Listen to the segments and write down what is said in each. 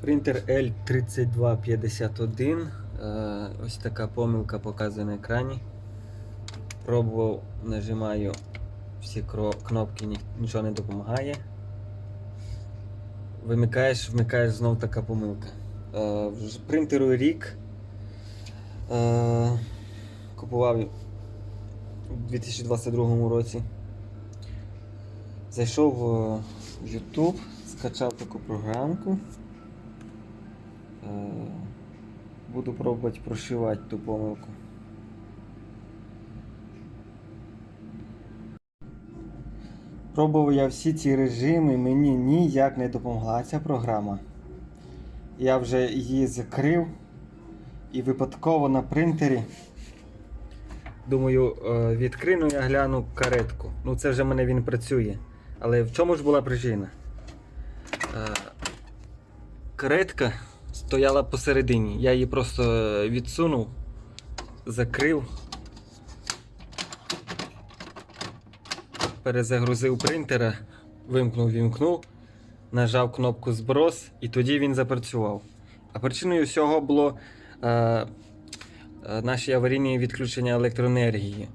Принтер L3251. Е, Ось така помилка показує на екрані. Пробував, нажимаю всі кнопки, нічого не допомагає. Вимикаєш, вмикаєш знов така помилка. Е, Принтеру рік. Е, Купував у 2022 році. Зайшов в YouTube, скачав таку програмку. Е, Буду пробувати прошивати ту помилку. Пробував я всі ці режими, мені ніяк не допомогла ця програма. Я вже її закрив і випадково на принтері. Думаю, е, відкрину я гляну каретку. Ну це вже в мене він працює. Але в чому ж була причина? Е, Каретка стояла посередині. Я її просто е, відсунув, закрив, перезагрузив принтера, вимкнув, вімкнув, нажав кнопку зброс і тоді він запрацював. А причиною всього було е, е, наші аварійні відключення електроенергії.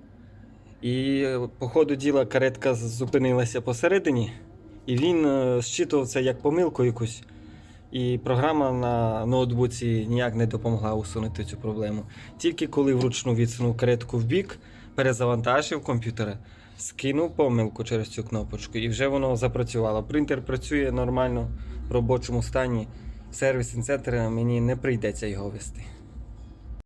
І е, по ходу діла каретка зупинилася посередині, і він е, зчитував це як помилку якусь. І програма на ноутбуці ніяк не допомогла усунути цю проблему. Тільки коли вручну відсунув каретку в бік, перезавантажив комп'ютера, скинув помилку через цю кнопочку, і вже воно запрацювало. Принтер працює нормально в робочому стані. В сервісний центр мені не прийдеться його вести.